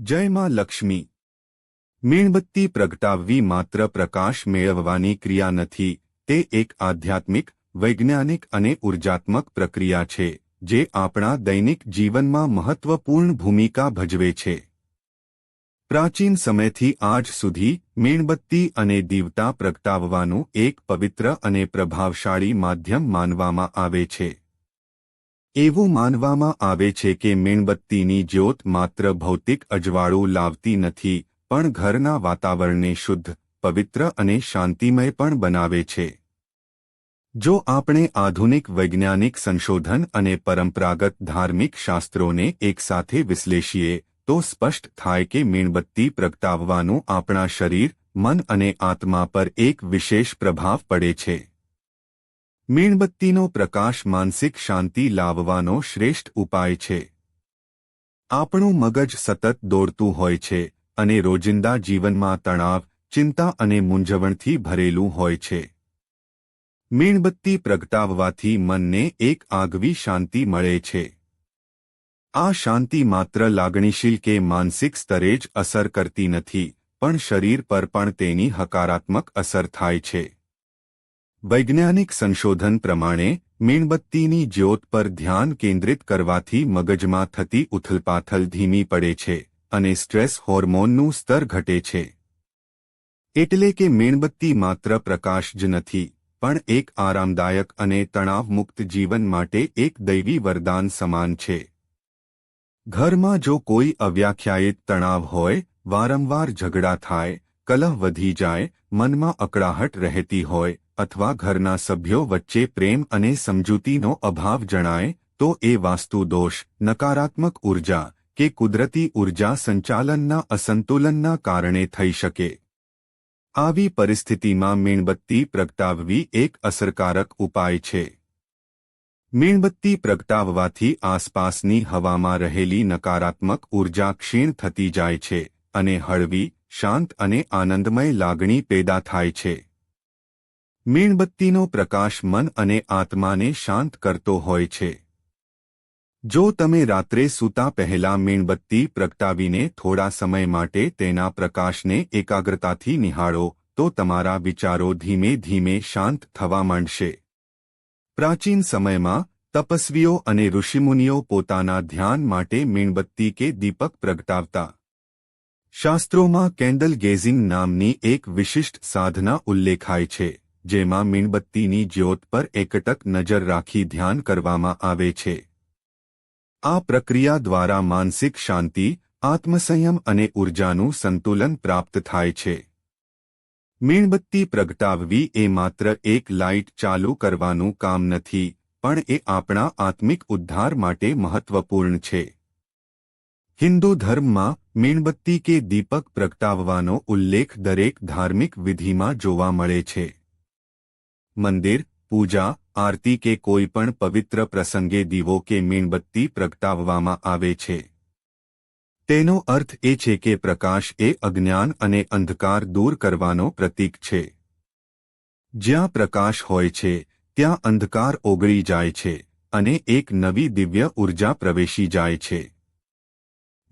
જય માં લક્ષ્મી. મીણબત્તી પ્રગટાવવી માત્ર પ્રકાશ મેળવવાની ક્રિયા નથી, તે એક આધ્યાત્મિક, વૈજ્ઞાનિક અને ઉર્જાત્મક પ્રક્રિયા છે, જે આપણા દૈનિક જીવનમાં મહત્વપૂર્ણ ભૂમિકા ભજવે છે. પ્રાચીન સમયથી આજ સુધી મીણબત્તી અને દીવતા પ્રગટાવવાનું એક પવિત્ર અને પ્રભાવશાળી માધ્યમ માનવામાં આવે છે. એવું માનવામાં આવે છે કે મીણબત્તીની જ્યોત માત્ર ભૌતિક અજવાળું લાવતી નથી, પણ ઘરના વાતાવરણને શુદ્ધ, પવિત્ર અને શાંતિમય પણ બનાવે છે. જો આપણે આધુનિક વૈજ્ઞાનિક સંશોધન અને પરંપરાગત ધાર્મિક શાસ્ત્રોને એકસાથે વિશ્લેષીએ, તો સ્પષ્ટ થાય કે મીણબત્તી પ્રગટાવવાનું આપણા શરીર, મન અને આત્મા પર એક વિશેષ પ્રભાવ પડે છે. મીણબત્તીનો પ્રકાશ માનસિક શાંતિ લાવવાનો શ્રેષ્ઠ ઉપાય છે. આપણું મગજ સતત દોડતું હોય છે અને રોજિંદા જીવનમાં તણાવ, ચિંતા અને મૂંઝવણથી ભરેલું હોય છે. મીણબત્તી પ્રગટાવવાથી મનને એક આગવી શાંતિ મળે છે. આ શાંતિ માત્ર લાગણીશીલ કે માનસિક સ્તરે જ અસર કરતી નથી, પણ શરીર પર પણ તેની હકારાત્મક અસર થાય છે. વૈજ્ઞાનિક સંશોધન પ્રમાણે, મીણબત્તીની જ્યોત પર ધ્યાન કેન્દ્રિત કરવાથી મગજમાં થતી ઉથલપાથલ ધીમી પડે છે અને સ્ટ્રેસ હોર્મોનનું સ્તર ઘટે છે. એટલે કે મીણબત્તી માત્ર પ્રકાશ જ નથી, પણ એક આરામદાયક અને તણાવમુક્ત જીવન માટે એક દૈવી વરદાન સમાન છે. ઘરમાં જો કોઈ અવ્યાખ્યાયિત તણાવ હોય, વારંવાર ઝઘડા થાય, કલહ વધી જાય, મનમાં અકળાહટ રહેતી હોય અથવા ઘરના સભ્યો વચ્ચે પ્રેમ અને સમજૂતીનો અભાવ જણાય, તો એ વાસ્તુ દોષ, નકારાત્મક ઊર્જા, કે કુદરતી ઊર્જા સંચાલનના અસંતુલનના કારણે થઈ શકે. આવી પરિસ્થિતિમાં મીણબત્તી પ્રગટાવવી એક અસરકારક ઉપાય છે. મીણબત્તી પ્રગટાવવાથી આસપાસની હવામાં રહેલી નકારાત્મક ઊર્જા ક્ષીણ થતી જાય છે, અને હળવી, શાંત અને આનંદમય લાગણી પેદા થાય છે. મીણબત્તીનો પ્રકાશ મન અને આત્માને શાંત કરતો હોય છે. જો તમે રાત્રે સૂતા પહેલા મીણબત્તી પ્રગટાવીને થોડા સમય માટે તેના પ્રકાશને એકાગ્રતાથી નિહાળો, તો તમારા વિચારો ધીમે ધીમે શાંત થવા માંડશે. પ્રાચીન સમયમાં, તપસ્વીઓ અને ઋષિમુનિઓ પોતાના ધ્યાન માટે મીણબત્તી કે દીપક પ્રગટાવતા. શાસ્ત્રોમાં કેન્ડલ ગેઝિંગ નામની એક વિશિષ્ટ સાધના ઉલ્લેખાય છે. જેમાં મીણબત્તીની જ્યોત પર એકટક નજર રાખી ધ્યાન કરવામાં આવે છે. આ પ્રક્રિયા દ્વારા માનસિક શાંતિ, આત્મસંયમ અને ઉર્જાનું સંતુલન પ્રાપ્ત થાય છે. મીણબત્તી પ્રગટાવવી એ માત્ર એક લાઇટ ચાલુ કરવાનું કામ નથી, પણ એ આપણા આત્મિક ઉદ્ધાર માટે મહત્વપૂર્ણ છે. હિન્દુ ધર્મમાં મીણબત્તી કે દીપક પ્રગટાવવાનો ઉલ્લેખ દરેક ધાર્મિક વિધિમાં જોવા મળે છે. મંદિર, પૂજા, આરતી કે કોઈપણ પવિત્ર પ્રસંગે દીવો કે મીણબત્તી પ્રગટાવવામાં આવે છે. તેનો અર્થ એ છે કે પ્રકાશ એ અજ્ઞાન અને અંધકાર દૂર કરવાનો પ્રતીક છે. જ્યાં પ્રકાશ હોય છે, ત્યાં અંધકાર ઓગળી જાય છે અને એક નવી દિવ્ય ઊર્જા પ્રવેશી જાય છે.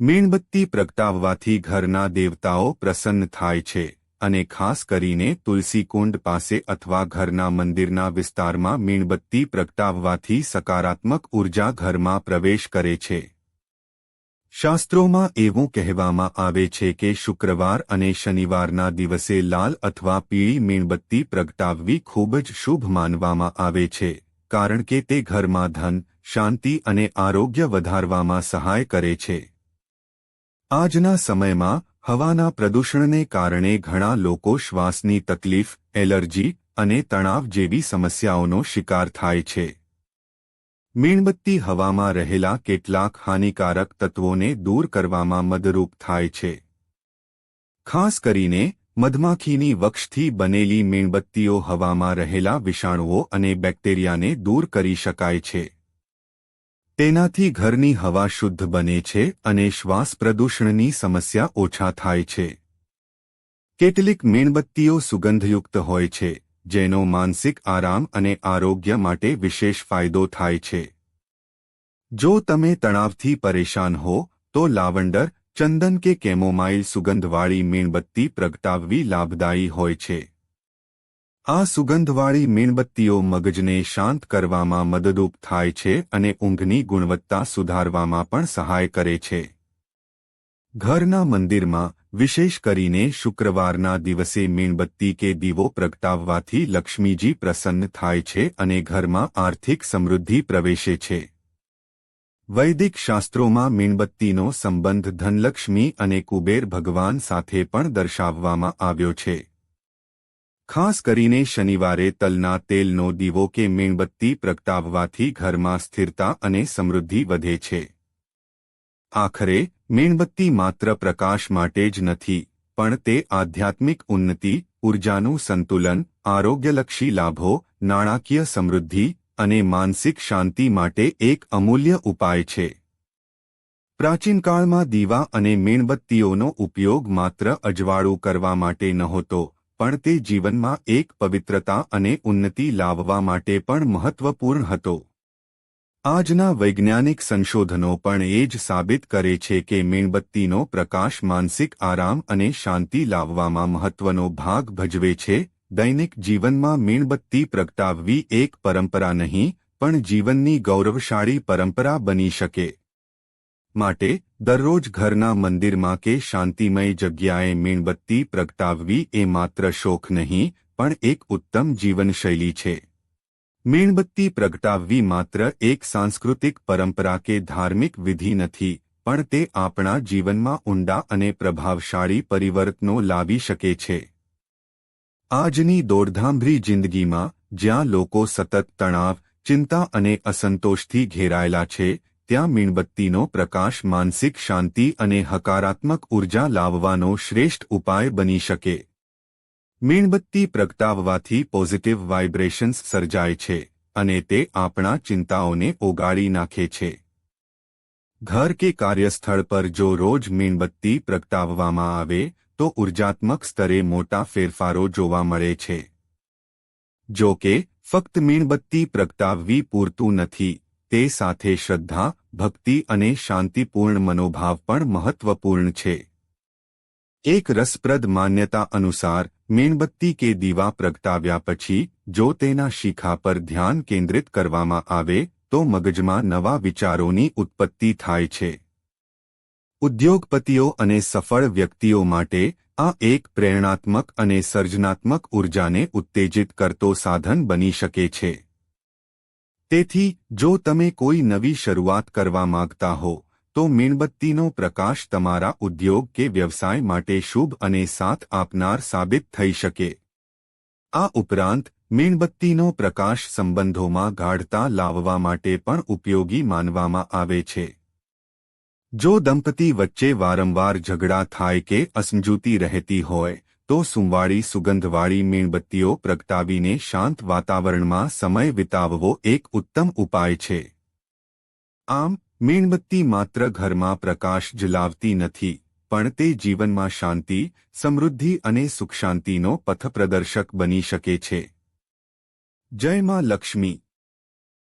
મીણબત્તી પ્રગટાવવાથી ઘરના દેવતાઓ પ્રસન્ન થાય છે. અને ખાસ કરીને તુલસીકુંડ પાસે અથવા ઘરના મંદિરના વિસ્તારમાં મીણબત્તી પ્રગટાવવાથી સકારાત્મક ઊર્જા ઘરમાં પ્રવેશ કરે છે. શાસ્ત્રોમાં એવું કહેવામાં આવે છે કે શુક્રવાર અને શનિવારના દિવસે લાલ અથવા પીળી મીણબત્તી પ્રગટાવવી ખૂબ જ શુભ માનવામાં આવે છે, કારણ કે તે ઘરમાં ધન, શાંતિ અને આરોગ્ય વધારવામાં સહાય કરે છે. આજના સમયમાં હવાના પ્રદૂષણને કારણે ઘણા લોકો શ્વાસની તકલીફ, એલર્જી અને તણાવ જેવી સમસ્યાઓનો શિકાર થાય છે. મીણબત્તી હવામાં રહેલા કેટલાક હાનિકારક તત્વોને દૂર કરવામાં મદરૂપ થાય છે. ખાસ કરીને, મધમાખીની વક્ષથી બનેલી મીણબત્તીઓ હવામાં રહેલા વિષાણુઓ અને બેક્ટેરિયાને દૂર કરી શકાય છે. તેનાથી ઘરની હવા શુદ્ધ બને છે અને શ્વાસ પ્રદૂષણની સમસ્યા ઓછા થાય છે. કેટલીક મીણબત્તીઓ સુગંધયુક્ત હોય છે, જેનો માનસિક આરામ અને આરોગ્ય માટે વિશેષ ફાયદો થાય છે. જો તમે તણાવથી પરેશાન હો, તો લાવંડર, ચંદન કે કેમોમાઇલ સુગંધવાળી મીણબત્તી પ્રગટાવવી લાભદાયી હોય છે. આ સુગંધવાળી મીણબત્તીઓ મગજને શાંત કરવામાં મદદરૂપ થાય છે અને ઊંઘની ગુણવત્તા સુધારવામાં પણ સહાય કરે છે. ઘરના મંદિરમાં, વિશેષ કરીને શુક્રવારના દિવસે મીણબત્તી કે દીવો પ્રગટાવવાથી લક્ષ્મીજી પ્રસન્ન થાય છે અને ઘરમાં આર્થિક સમૃદ્ધિ પ્રવેશે છે. વૈદિક શાસ્ત્રોમાં મીણબત્તીનો સંબંધ ધનલક્ષ્મી અને કુબેર ભગવાન સાથે પણ દર્શાવવામાં આવ્યો છે. ખાસ કરીને શનિવારે તલના તેલનો દીવો કે મીણબત્તી પ્રગટાવવાથી ઘરમાં સ્થિરતા અને સમૃદ્ધિ વધે છે. આખરે, મીણબત્તી માત્ર પ્રકાશ માટે જ નથી, પણ તે આધ્યાત્મિક ઉન્નતિ, ઉર્જાનું સંતુલન, આરોગ્યલક્ષી લાભો, નાણાકીય સમૃદ્ધિ અને માનસિક શાંતિ માટે એક અમૂલ્ય ઉપાય છે. પ્રાચીનકાળમાં દીવા અને મીણબત્તીઓનો ઉપયોગ માત્ર અજવાળું કરવા માટે નહોતો પણ તે જીવનમાં એક પવિત્રતા અને ઉન્નતિ લાવવા માટે પણ મહત્વપૂર્ણ હતો. આજના વૈજ્ઞાનિક સંશોધનો પણ એ જ સાબિત કરે છે કે મીણબત્તીનો પ્રકાશ માનસિક આરામ અને શાંતિ લાવવામાં મહત્વનો ભાગ ભજવે છે. દૈનિક જીવનમાં મીણબત્તી પ્રગટાવવી એક પરંપરા નહીં, પણ જીવનની ગૌરવશાળી પરંપરા બની શકે. માટે દરરોજ ઘરના મંદિરમાં કે શાંતિમય જગ્યાએ મીણબત્તી પ્રગટાવવી એ માત્ર શોખ નહીં, પણ એક ઉત્તમ જીવનશૈલી છે. મીણબત્તી પ્રગટાવવી માત્ર એક સાંસ્કૃતિક પરંપરા કે ધાર્મિક વિધિ નથી, પણ તે આપણા જીવનમાં ઊંડા અને પ્રભાવશાળી પરિવર્તનો લાવી શકે છે. આજની દોડધાંભરી જિંદગીમાં જ્યાં લોકો સતત તણાવ, ચિંતા અને અસંતોષથી ઘેરાયેલા છે ત્યાં મીણબત્તીનો પ્રકાશ, માનસિક શાંતિ અને હકારાત્મક ઊર્જા લાવવાનો શ્રેષ્ઠ ઉપાય બની શકે. મીણબત્તી પ્રગટાવવાથી પોઝિટિવ વાઇબ્રેશન્સ સર્જાય છે અને તે આપણા ચિંતાઓને ઓગાળી નાખે છે. ઘર કે કાર્યસ્થળ પર જો રોજ મીણબત્તી પ્રગટાવવામાં આવે, તો ઉર્જાત્મક સ્તરે મોટા ફેરફારો જોવા મળે છે. જો કે, ફક્ત મીણબત્તી પ્રગટાવવી પૂરતું નથી. તે સાથે શ્રદ્ધા, ભક્તિ અને શાંતિપૂર્ણ મનોભાવ પણ મહત્વપૂર્ણ છે. એક રસપ્રદ માન્યતા અનુસાર, મીણબત્તી કે દીવા પ્રગટાવ્યા પછી, જો તેના શિખા પર ધ્યાન કેન્દ્રિત કરવામાં આવે, તો મગજમાં નવા વિચારોની ઉત્પત્તિ થાય છે. ઉદ્યોગપતિઓ અને સફળ વ્યક્તિઓ માટે, આ એક પ્રેરણાત્મક અને સર્જનાત્મક ઉર્જાને ઉત્તેજિત કરતો સાધન બની શકે છે. તેથી, જો તમે કોઈ નવી શરૂઆત કરવા માંગતા હો, તો મીણબત્તીનો પ્રકાશ તમારા ઉદ્યોગ કે વ્યવસાય માટે શુભ અને સાથ આપનાર સાબિત થઈ શકે. આ ઉપરાંત, મીણબત્તીનો પ્રકાશ સંબંધોમાં ગાઢતા લાવવા માટે પણ ઉપયોગી માનવામાં આવે છે. જો દંપતી વચ્ચે વારંવાર ઝઘડા થાય કે અસમજૂતી રહેતી હોય તો સુંવાળી સુગંધવાળી મીણબત્તીઓ પ્રગટાવીને શાંત વાતાવરણમાં સમય વિતાવવો એક ઉત્તમ ઉપાય છે. આમ, મીણબત્તી માત્ર ઘરમાં પ્રકાશ જ લાવતી નથી, પણ તે જીવનમાં શાંતિ, સમૃદ્ધિ અને સુખશાંતિનો પથપ્રદર્શક બની શકે છે. જય માં લક્ષ્મી